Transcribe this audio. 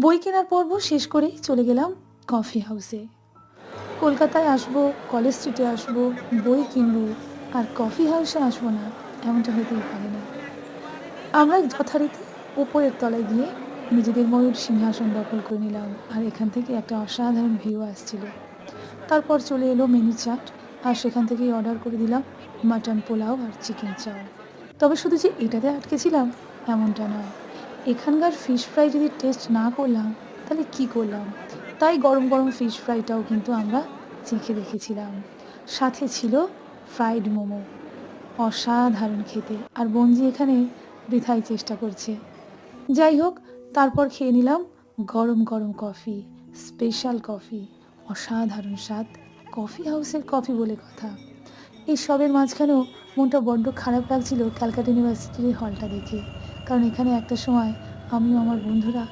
বই কেনার পর্ব শেষ করেই চলে গেলাম কফি হাউসে কলকাতায় আসব কলেজ স্ট্রিটে আসব, বই কিনবো, আর কফি হাউসে আসব না, এমনটা হতেই পারে না। আমরা যথারীতি উপরের তলায় গিয়ে নিজেদের ময়ূর সিংহাসন দখল করে নিলাম, আর এখান থেকে একটা অসাধারণ ভিউ আসছিল। তারপর চলে এলো মেনু চাট আর সেখান থেকেই অর্ডার করে দিলাম মাটন পোলাও আর চিকেন চাও তবে শুধু যে এটাতে আটকেছিলাম এমনটা নয়। এখানকার ফিশ ফ্রাই যদি টেস্ট না করলাম, তাহলে কি করলাম? তাই গরম গরম ফিশ ফ্রাইটাও কিন্তু আমরা চেখে দেখেছিলাম। সাথে ছিল ফ্রাইড মোমো। অসাধারণ খেতে। আর বঞ্জি এখানে বৃথাই চেষ্টা করছে। যাই হোক, তারপর খেয়ে নিলাম গরম গরম কফি স্পেশাল কফি অসাধারণ স্বাদ। কফি হাউসের কফি বলে কথা। এই সবের মাঝখানেও মনটা বড্ড খারাপ লাগছিল ক্যালকাটা ইউনিভার্সিটির হলটা দেখে। কারণ এখানে একটা সময় আমিও আমার বন্ধুরা